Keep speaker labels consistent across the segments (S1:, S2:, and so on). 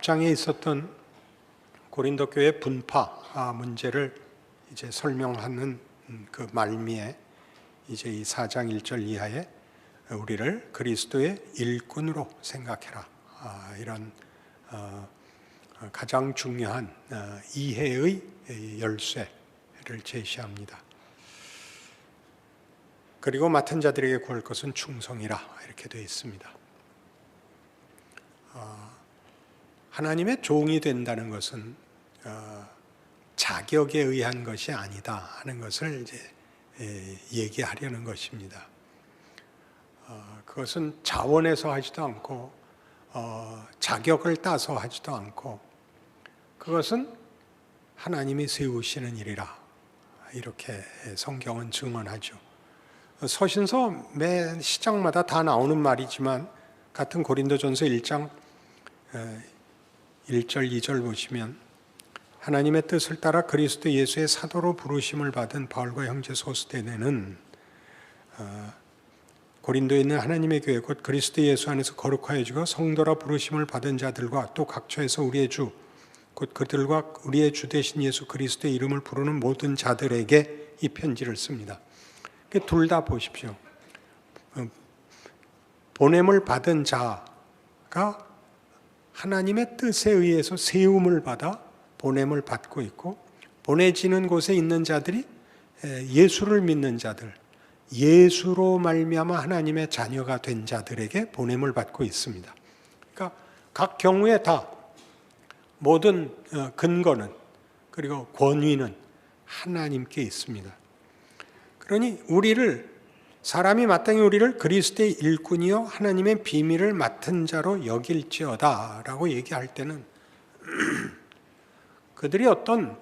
S1: 앞장에 있었던 고린도 교회 분파 아, 문제를 이제 설명하는 음, 그 말미에 이제 이 4장 1절 이하에 우리를 그리스도의 일꾼으로 생각해라. 아, 이런 어, 가장 중요한 어, 이해의 열쇠를 제시합니다. 그리고 맡은 자들에게 구할 것은 충성이라 이렇게 되어 있습니다. 어, 하나님의 종이 된다는 것은 어, 자격에 의한 것이 아니다 하는 것을 이제 에, 얘기하려는 것입니다. 어, 그것은 자원에서 하지도 않고 어, 자격을 따서 하지도 않고 그것은 하나님이 세우시는 일이라 이렇게 성경은 증언하죠. 서신서 매 시장마다 다 나오는 말이지만 같은 고린도전서 1장 1절 2절 보시면 하나님의 뜻을 따라 그리스도 예수의 사도로 부르심을 받은 바울과 형제 소스데네는 어, 고린도에 있는 하나님의 교회 곧 그리스도 예수 안에서 거룩하여 주고 성도라 부르심을 받은 자들과 또 각처에서 우리의 주 곧 그들과 우리의 주 되신 예수 그리스도의 이름을 부르는 모든 자들에게 이 편지를 씁니다. 둘 다 보십시오. 어, 보냄을 받은 자가 하나님의 뜻에 의해서 세움을 받아 보냄을 받고 있고 보내지는 곳에 있는 자들이 예수를 믿는 자들, 예수로 말미암아 하나님의 자녀가 된 자들에게 보냄을 받고 있습니다. 그러니까 각 경우에 다 모든 어, 근거는 그리고 권위는 하나님께 있습니다. 그러니 우리를 사람이 마땅히 우리를 그리스도의 일꾼이요 하나님의 비밀을 맡은 자로 여길지어다라고 얘기할 때는 그들이 어떤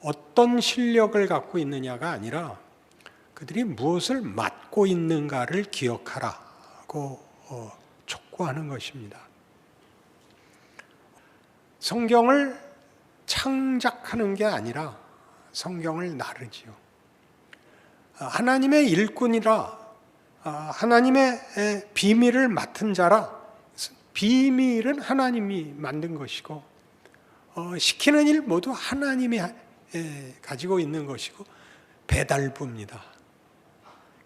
S1: 어떤 실력을 갖고 있느냐가 아니라 그들이 무엇을 맡고 있는가를 기억하라고 어, 촉구하는 것입니다. 성경을 창작하는 게 아니라 성경을 나르지요. 하나님의 일꾼이라 아, 하나님의 비밀을 맡은 자라 비밀은 하나님이 만든 것이고 어, 시키는 일 모두 하나님이 가지고 있는 것이고 배달부입니다.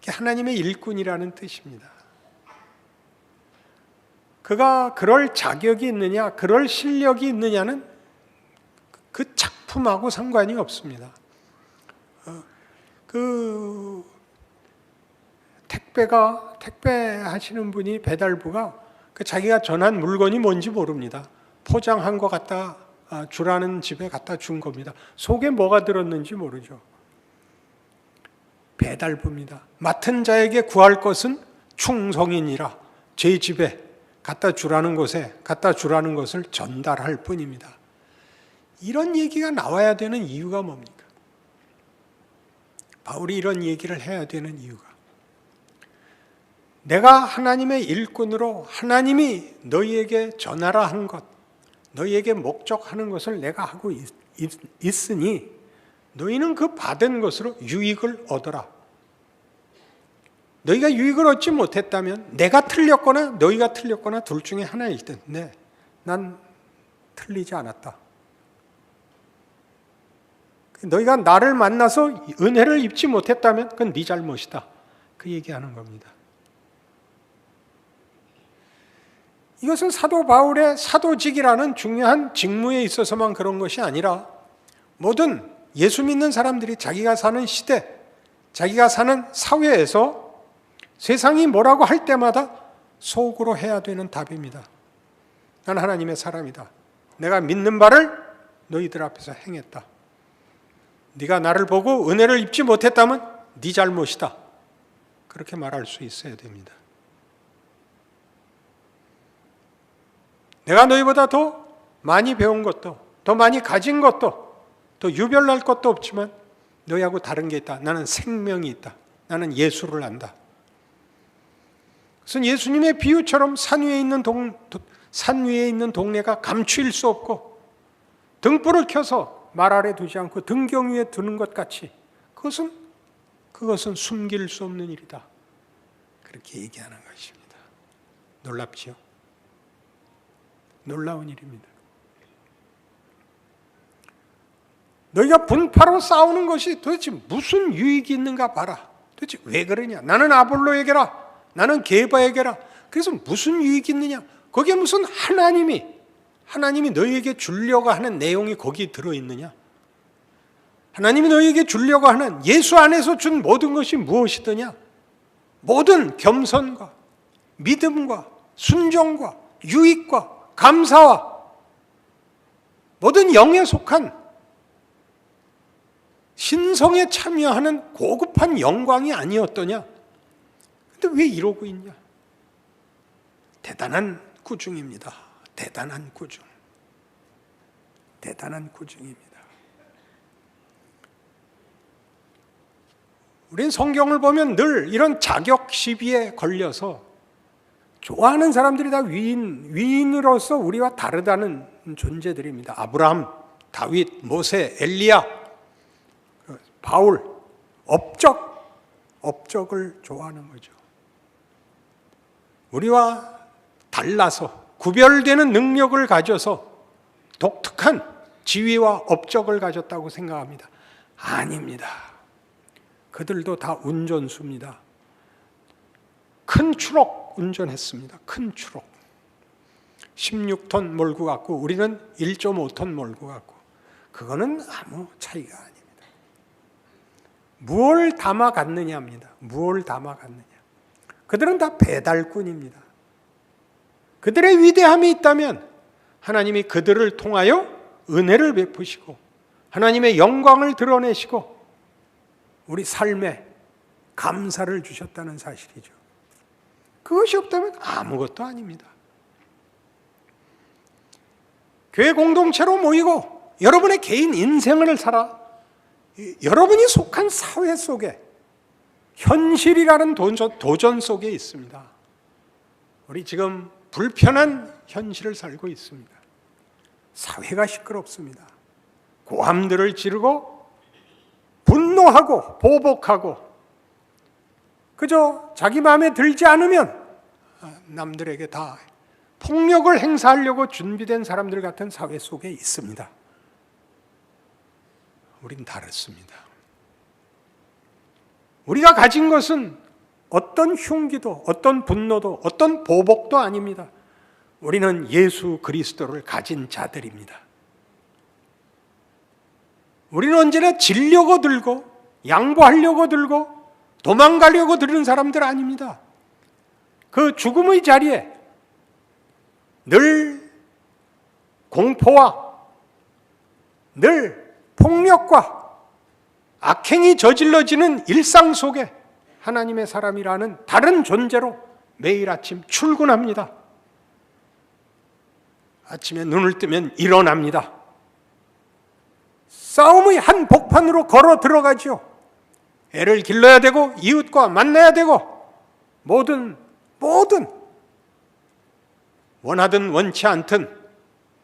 S1: 하나님의 일꾼이라는 뜻입니다. 그가 그럴 자격이 있느냐, 그럴 실력이 있느냐는 그 작품하고 상관이 없습니다. 어, 그 택배가 택배 하시는 분이 배달부가 그 자기가 전한 물건이 뭔지 모릅니다. 포장한 거 갖다 아, 주라는 집에 갖다 준 겁니다. 속에 뭐가 들었는지 모르죠. 배달부입니다. 맡은 자에게 구할 것은 충성이니라 제 집에 갖다 주라는 곳에 갖다 주라는 것을 전달할 뿐입니다. 이런 얘기가 나와야 되는 이유가 뭡니까? 바울이 이런 얘기를 해야 되는 이유가 내가 하나님의 일꾼으로 하나님이 너희에게 전하라 한 것, 너희에게 목적하는 것을 내가 하고 있, 있 으니 너희는 그 받은 것으로 유익을 얻어라. 너희가 유익을 얻지 못했다면 내가 틀렸거나 너희가 틀렸거나 둘 중에 하나일 텐데 난 틀리지 않았다. 너희가 나를 만나서 은혜를 입지 못했다면 그건 네 잘못이다. 그 얘기하는 겁니다. 이것은 사도 바울의 사도직이라는 중요한 직무에 있어서만 그런 것이 아니라 모든 예수 믿는 사람들이 자기가 사는 시대, 자기가 사는 사회에서 세상이 뭐라고 할 때마다 속으로 해야 되는 답입니다. 난 하나님의 사람이다. 내가 믿는 바를 너희들 앞에서 행했다. 네가 나를 보고 은혜를 입지 못했다면 네 잘못이다. 그렇게 말할 수 있어야 됩니다. 내가 너희보다 더 많이 배운 것도, 더 많이 가진 것도, 더 유별날 것도 없지만 너희하고 다른 게 있다. 나는 생명이 있다. 나는 예수를 안다. 그래서 예수님의 비유처럼 산 위에 있는 동, 산 위에 있는 동네가 감추일 수 없고 등불을 켜서 말 아래 두지 않고 등경 위에 두는 것 같이 그것은 그것은 숨길 수 없는 일이다. 그렇게 얘기하는 것입니다. 놀랍지요? 놀라운 일입니다. 너희가 분파로 싸우는 것이 도대체 무슨 유익이 있는가 봐라. 도대체 왜 그러냐? 나는 아볼로에게라. 나는 게바에게라. 그래서 무슨 유익이 있느냐? 거기에 무슨 하나님이 하나님이 너희에게 주려고 하는 내용이 거기 들어 있느냐? 하나님이 너희에게 주려고 하는 예수 안에서 준 모든 것이 무엇이더냐? 모든 겸손과 믿음과 순종과 유익과 감사와 모든 영에 속한 신성에 참여하는 고급한 영광이 아니었더냐? 근데 왜 이러고 있냐? 대단한 구중입니다. 대단한 구중. 대단한 구중입니다. 우린 성경을 보면 늘 이런 자격 시비에 걸려서 좋아하는 사람들이 다 위인, 위인으로서 우리와 다르다는 존재들입니다. 아브라함, 다윗, 모세, 엘리야, 바울, 업적, 업적을 좋아하는 거죠. 우리와 달라서 구별되는 능력을 가져서 독특한 지위와 업적을 가졌다고 생각합니다. 아닙니다. 그들도 다 운전수입니다. 큰 추록 운전했습니다. 큰 추록. 16톤 몰고 갔고 우리는 1.5톤 몰고 갔고 그거는 아무 차이가 아닙니다. 무엇을 담아 갔느냐입니다. 무엇을 담아 갔느냐. 그들은 다 배달꾼입니다. 그들의 위대함이 있다면 하나님이 그들을 통하여 은혜를 베푸시고 하나님의 영광을 드러내시고 우리 삶에 감사를 주셨다는 사실이죠. 그것이 없다면 아무것도 아닙니다. 교회 공동체로 모이고 여러분의 개인 인생을 살아 여러분이 속한 사회 속에 현실이라는 도전, 속에 있습니다. 우리 지금 불편한 현실을 살고 있습니다. 사회가 시끄럽습니다. 고함들을 지르고 분노하고 보복하고 그저 자기 마음에 들지 않으면 남들에게 다 폭력을 행사하려고 준비된 사람들 같은 사회 속에 있습니다. 우린 다릅니다. 우리가 가진 것은 어떤 흉기도, 어떤 분노도, 어떤 보복도 아닙니다. 우리는 예수 그리스도를 가진 자들입니다. 우리는 언제나 질려고 들고, 양보하려고 들고, 도망가려고 들은 사람들 아닙니다. 그 죽음의 자리에 늘 공포와 늘 폭력과 악행이 저질러지는 일상 속에 하나님의 사람이라는 다른 존재로 매일 아침 출근합니다. 아침에 눈을 뜨면 일어납니다. 싸움의 한 복판으로 걸어 들어가죠. 애를 길러야 되고 이웃과 만나야 되고 모든 모든 원하든 원치 않든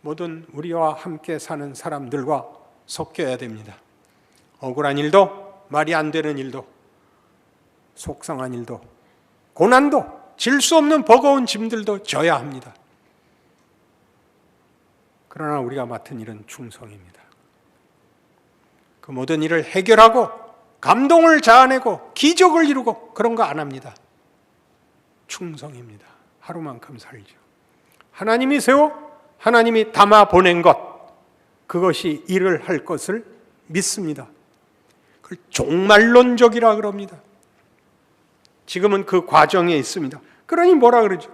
S1: 모든 우리와 함께 사는 사람들과 섞여야 됩니다. 억울한 일도 말이 안 되는 일도 속상한 일도 고난도 질 수 없는 버거운 짐들도 져야 합니다. 그러나 우리가 맡은 일은 충성입니다. 그 모든 일을 해결하고 감동을 자아내고 기적을 이루고 그런 거 안 합니다. 충성입니다. 하루만큼 살죠. 하나님이 세워 하나님이 담아 보낸 것 그것이 일을 할 것을 믿습니다. 그걸 종말론적이라 그럽니다. 지금은 그 과정에 있습니다. 그러니 뭐라 그러죠?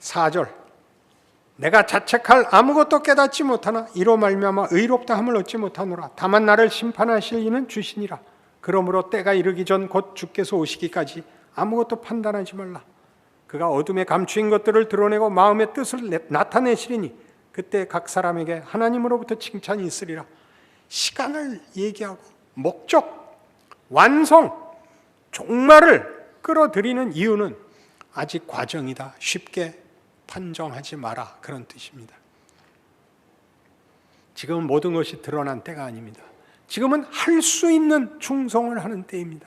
S1: 4절 내가 자책할 아무것도 깨닫지 못하나 이로 말미암아 의롭다 함을 얻지 못하노라. 다만 나를 심판하실 이는 주시니라. 그러므로 때가 이르기 전 곧 주께서 오시기까지 아무것도 판단하지 말라. 그가 어둠에 감추인 것들을 드러내고 마음의 뜻을 나타내시리니 그때 각 사람에게 하나님으로부터 칭찬이 있으리라. 시간을 얘기하고 목적 완성 종말을 끌어들이는 이유는 아직 과정이다. 쉽게 판정하지 마라. 그런 뜻입니다. 지금은 모든 것이 드러난 때가 아닙니다. 지금은 할 수 있는 충성을 하는 때입니다.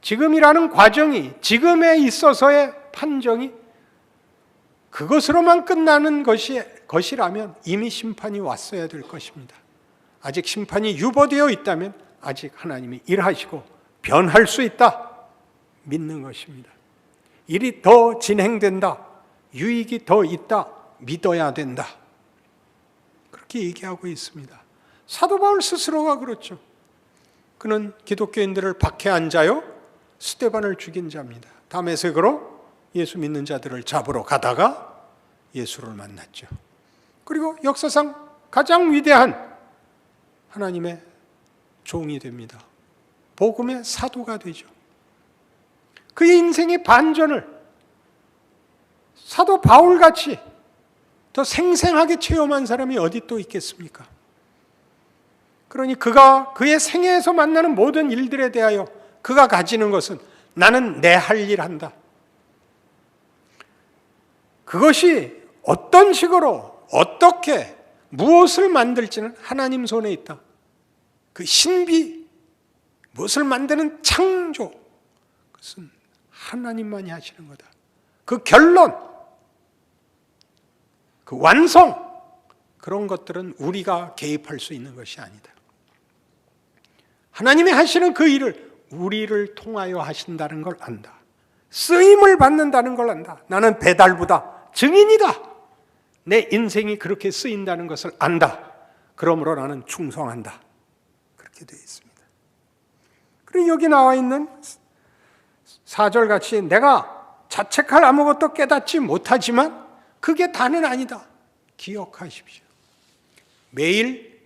S1: 지금이라는 과정이 지금에 있어서의 판정이 그것으로만 끝나는 것이 것이라면 이미 심판이 왔어야 될 것입니다. 아직 심판이 유보되어 있다면 아직 하나님이 일하시고 변할 수 있다. 믿는 것입니다. 일이 더 진행된다. 유익이 더 있다. 믿어야 된다. 그렇게 얘기하고 있습니다. 사도 바울 스스로가 그렇죠. 그는 기독교인들을 박해 앉아요. 스테반을 죽인 자입니다. 다메섹으로 예수 믿는 자들을 잡으러 가다가 예수를 만났죠. 그리고 역사상 가장 위대한 하나님의 종이 됩니다. 복음의 사도가 되죠. 그의 인생의 반전을 사도 바울 같이 더 생생하게 체험한 사람이 어디 또 있겠습니까? 그러니 그가 그의 생애에서 만나는 모든 일들에 대하여 그가 가지는 것은 나는 내 할 일 한다. 그것이 어떤 식으로 어떻게 무엇을 만들지는 하나님 손에 있다. 그 신비 무엇을 만드는 창조 그것은 하나님만이 하시는 거다. 그 결론 그 완성 그런 것들은 우리가 개입할 수 있는 것이 아니다. 하나님이 하시는 그 일을 우리를 통하여 하신다는 걸 안다. 쓰임을 받는다는 걸 안다. 나는 배달부다. 증인이다. 내 인생이 그렇게 쓰인다는 것을 안다. 그러므로 나는 충성한다. 그렇게 되어 있습니다. 그리고 여기 나와 있는 4절 같이 내가 자책할 아무것도 깨닫지 못하지만 그게 다는 아니다. 기억하십시오. 매일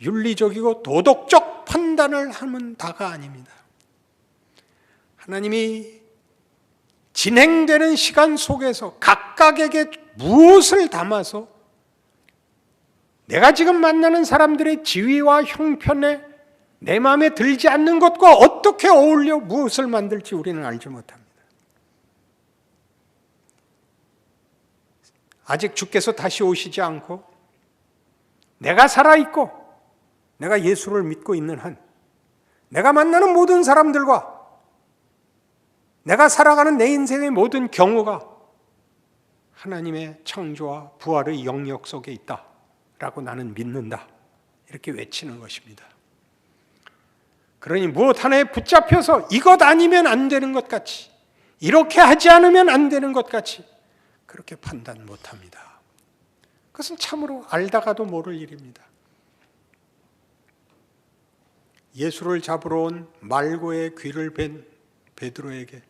S1: 윤리적이고 도덕적 판단을 하면 다가 아닙니다. 하나님이 진행되는 시간 속에서 각각에게 무엇을 담아서 내가 지금 만나는 사람들의 지위와 형편에 내 마음에 들지 않는 것과 어떻게 어울려 무엇을 만들지 우리는 알지 못합니다. 아직 주께서 다시 오시지 않고 내가 살아있고 내가 예수를 믿고 있는 한 내가 만나는 모든 사람들과 내가 살아가는 내 인생의 모든 경우가 하나님의 창조와 부활의 영역 속에 있다 라고 나는 믿는다. 이렇게 외치는 것입니다. 그러니 무엇 하나에 붙잡혀서 이것 아니면 안 되는 것 같이 이렇게 하지 않으면 안 되는 것 같이 그렇게 판단 못 합니다. 그것은 참으로 알다가도 모를 일입니다. 예수를 잡으러 온 말고의 귀를 벤 베드로에게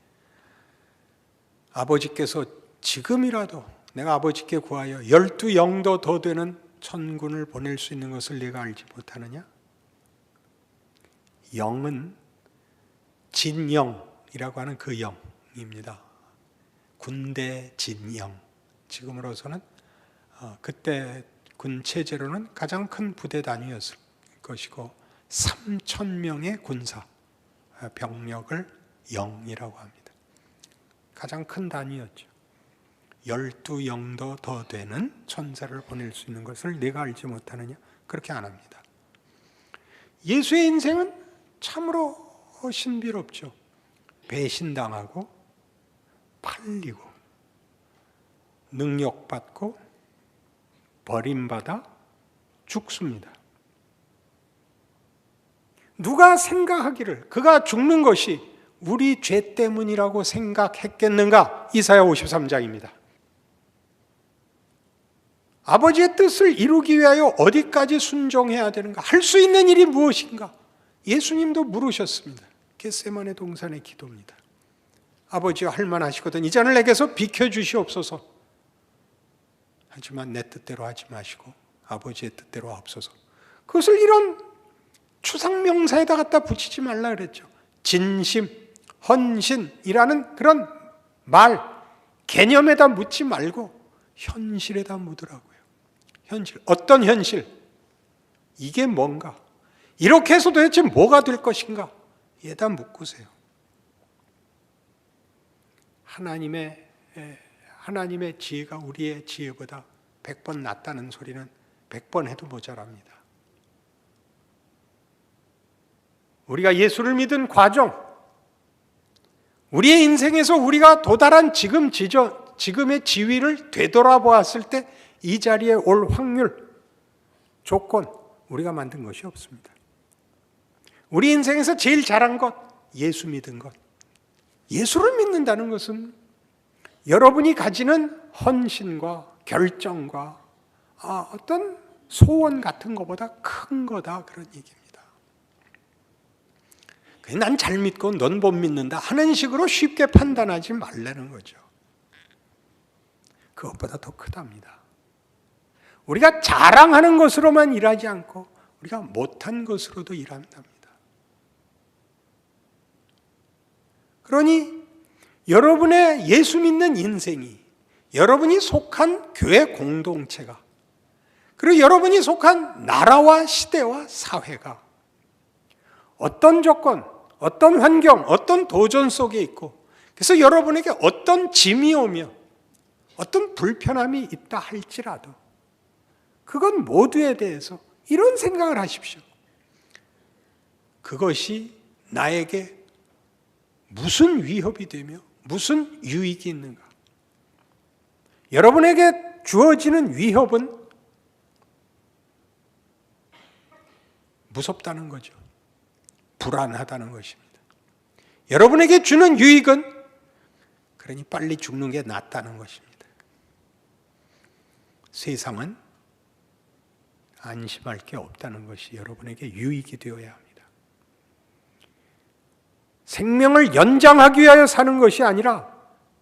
S1: 아버지께서 지금이라도 내가 아버지께 구하여 열두 영도 더 되는 천군을 보낼 수 있는 것을 네가 알지 못하느냐? 영은 진영이라고 하는 그 영입니다. 군대 진영. 지금으로서는 어, 그때 군 체제로는 가장 큰 부대 단위였을 것이고 3천 명의 군사 어, 병력을 영이라고 합니다. 가장 큰 단위였죠. 열두 영도 더 되는 천사를 보낼 수 있는 것을 내가 알지 못하느냐? 그렇게 안 합니다. 예수의 인생은 참으로 신비롭죠. 배신당하고 팔리고 능력받고 버림받아 죽습니다. 누가 생각하기를 그가 죽는 것이 우리 죄 때문이라고 생각했겠는가? 이사야 53장입니다. 아버지의 뜻을 이루기 위하여 어디까지 순종해야 되는가? 할 수 있는 일이 무엇인가? 예수님도 물으셨습니다. 겟세만의 동산의 기도입니다. 아버지와 할만하시거든 이 잔을 내게서 비켜 주시옵소서. 하지만 내 뜻대로 하지 마시고 아버지의 뜻대로 앞서서 그것을 이런 추상 명사에다 갖다 붙이지 말라 그랬죠. 진심, 헌신이라는 그런 말 개념에다 묻지 말고 현실에다 묻으라고요. 현실 어떤 현실? 이게 뭔가? 이렇게 해서 도대체 뭐가 될 것인가? 얘다 묻고세요. 하나님의 하나님의 지혜가 우리의 지혜보다 100번 낫다는 소리는 100번 해도 모자랍니다. 우리가 예수를 믿은 과정, 우리의 인생에서 우리가 도달한 지금 지저, 지금의 지위를 되돌아보았을 때 이 자리에 올 확률, 조건 우리가 만든 것이 없습니다. 우리 인생에서 제일 잘한 것, 예수 믿은 것. 예수를 믿는다는 것은 여러분이 가지는 헌신과 결정과 아, 어떤 소원 같은 것보다 큰 거다 그런 얘기입니다. 난 잘 믿고 넌 못 믿는다 하는 식으로 쉽게 판단하지 말라는 거죠. 그것보다 더 크답니다. 우리가 자랑하는 것으로만 일하지 않고 우리가 못한 것으로도 일한답니다. 그러니 여러분의 예수 믿는 인생이 여러분이 속한 교회 공동체가 그리고 여러분이 속한 나라와 시대와 사회가 어떤 조건, 어떤 환경, 어떤 도전 속에 있고 그래서 여러분에게 어떤 짐이 오며 어떤 불편함이 있다 할지라도 그건 모두에 대해서 이런 생각을 하십시오. 그것이 나에게 무슨 위협이 되며 무슨 유익이 있는가? 여러분에게 주어지는 위협은 무섭다는 거죠. 불안하다는 것입니다. 여러분에게 주는 유익은 그러니 빨리 죽는 게 낫다는 것입니다. 세상은 안심할 게 없다는 것이 여러분에게 유익이 되어야 합니다. 생명을 연장하기 위하여 사는 것이 아니라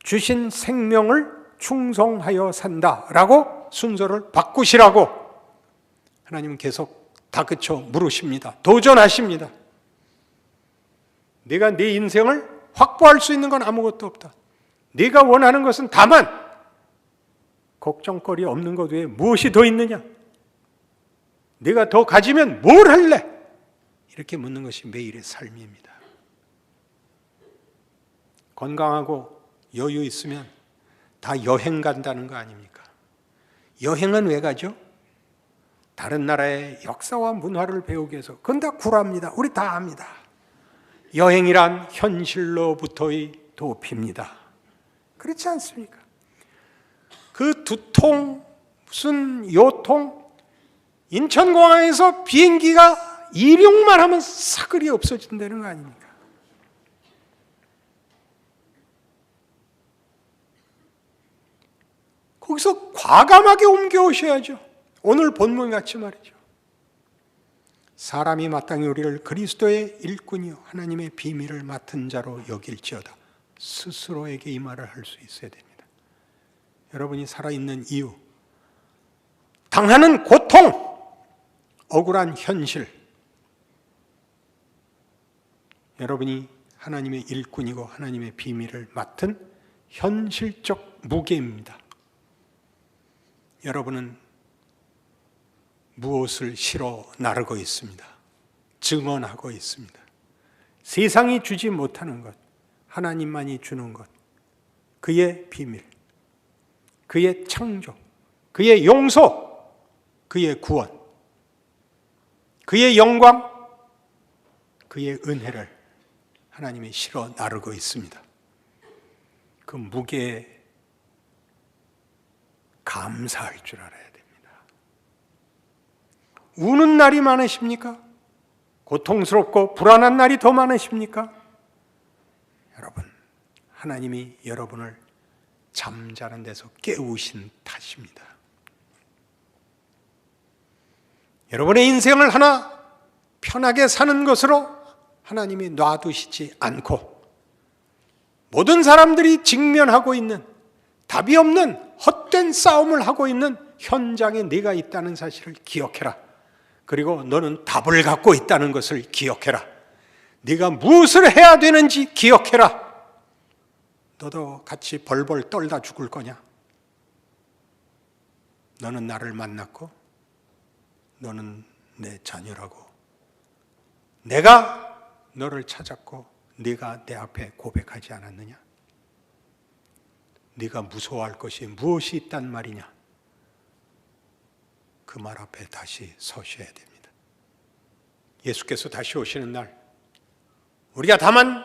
S1: 주신 생명을 충성하여 산다라고 순서를 바꾸시라고 하나님은 계속 다그쳐 물으십니다. 도전하십니다. 내가 네 인생을 확보할 수 있는 건 아무것도 없다. 네가 원하는 것은 다만 걱정거리 없는 것 외에 무엇이 더 있느냐? 네가 더 가지면 뭘 할래? 이렇게 묻는 것이 매일의 삶입니다. 건강하고 여유 있으면 다 여행 간다는 거 아닙니까? 여행은 왜 가죠? 다른 나라의 역사와 문화를 배우기 위해서. 그건 다 구랍니다. 우리 다 압니다. 여행이란 현실로부터의 도피입니다. 그렇지 않습니까? 그 두통, 무슨 요통, 인천공항에서 비행기가 이륙만 하면 사글이 없어진다는 거 아닙니까? 거기서 과감하게 옮겨오셔야죠. 오늘 본문 같이 말이죠. 사람이 마땅히 우리를 그리스도의 일꾼이요 하나님의 비밀을 맡은 자로 여길지어다. 스스로에게 이 말을 할 수 있어야 됩니다. 여러분이 살아있는 이유, 당하는 고통, 억울한 현실, 여러분이 하나님의 일꾼이고 하나님의 비밀을 맡은 현실적 무게입니다. 여러분은 무엇을 실어 나르고 있습니다. 증언하고 있습니다. 세상이 주지 못하는 것, 하나님만이 주는 것, 그의 비밀, 그의 창조, 그의 용서, 그의 구원, 그의 영광, 그의 은혜를 하나님이 실어 나르고 있습니다. 그 무게에 감사할 줄 알아야 됩니다. 우는 날이 많으십니까? 고통스럽고 불안한 날이 더 많으십니까? 여러분, 하나님이 여러분을 잠자는 데서 깨우신 탓입니다. 여러분의 인생을 하나 편하게 사는 것으로 하나님이 놔두시지 않고 모든 사람들이 직면하고 있는 답이 없는 헛된 싸움을 하고 있는 현장에 네가 있다는 사실을 기억해라. 그리고 너는 답을 갖고 있다는 것을 기억해라. 네가 무엇을 해야 되는지 기억해라. 너도 같이 벌벌 떨다 죽을 거냐? 너는 나를 만났고 너는 내 자녀라고. 내가 너를 찾았고 네가 내 앞에 고백하지 않았느냐? 네가 무서워할 것이 무엇이 있단 말이냐? 그 말 앞에 다시 서셔야 됩니다. 예수께서 다시 오시는 날 우리가 다만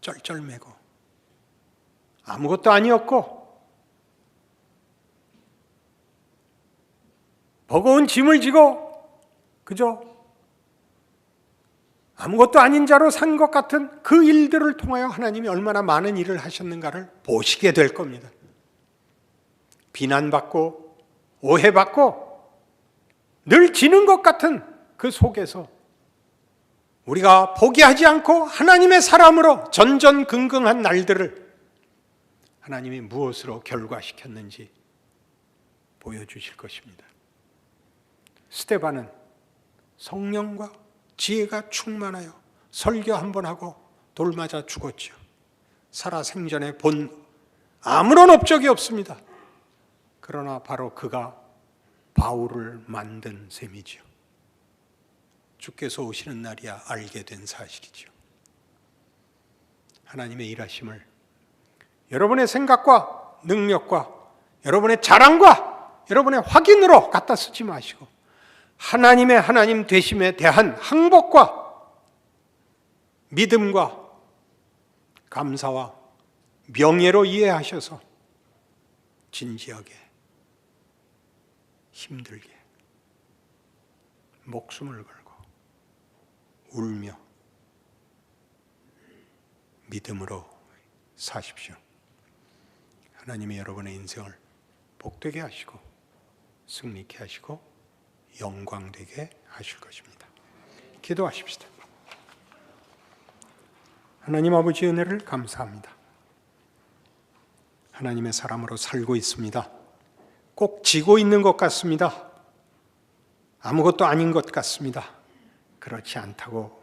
S1: 쩔쩔매고 아무것도 아니었고 버거운 짐을 지고 그저 아무것도 아닌 자로 산 것 같은 그 일들을 통하여 하나님이 얼마나 많은 일을 하셨는가를 보시게 될 겁니다. 비난받고 오해받고 늘 지는 것 같은 그 속에서 우리가 포기하지 않고 하나님의 사람으로 전전긍긍한 날들을 하나님이 무엇으로 결과시켰는지 보여주실 것입니다. 스테반은 성령과 지혜가 충만하여 설교 한 번 하고 돌 맞아 죽었죠. 살아 생전에 본 아무런 업적이 없습니다. 그러나 바로 그가 바울을 만든 셈이죠. 주께서 오시는 날이야 알게 된 사실이죠. 하나님의 일하심을 여러분의 생각과 능력과 여러분의 자랑과 여러분의 확인으로 갖다 쓰지 마시고 하나님의 하나님 되심에 대한 항복과 믿음과 감사와 명예로 이해하셔서 진지하게 힘들게 목숨을 걸고 울며 믿음으로 사십시오. 하나님이 여러분의 인생을 복되게 하시고 승리케 하시고 영광되게 하실 것입니다. 기도하십시다. 하나님 아버지 은혜를 감사합니다. 하나님의 사람으로 살고 있습니다. 꼭 지고 있는 것 같습니다. 아무것도 아닌 것 같습니다. 그렇지 않다고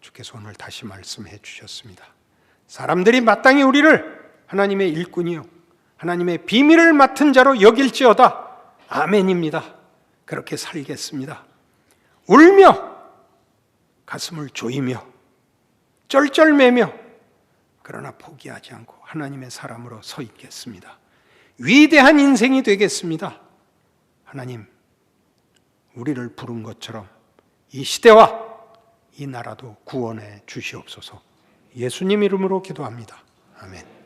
S1: 주께서 오늘 다시 말씀해 주셨습니다. 사람들이 마땅히 우리를 하나님의 일꾼이요. 하나님의 비밀을 맡은 자로 여길지어다. 아멘입니다. 그렇게 살겠습니다. 울며 가슴을 조이며 쩔쩔매며 그러나 포기하지 않고 하나님의 사람으로 서 있겠습니다. 위대한 인생이 되겠습니다. 하나님, 우리를 부른 것처럼 이 시대와 이 나라도 구원해 주시옵소서. 예수님 이름으로 기도합니다. 아멘.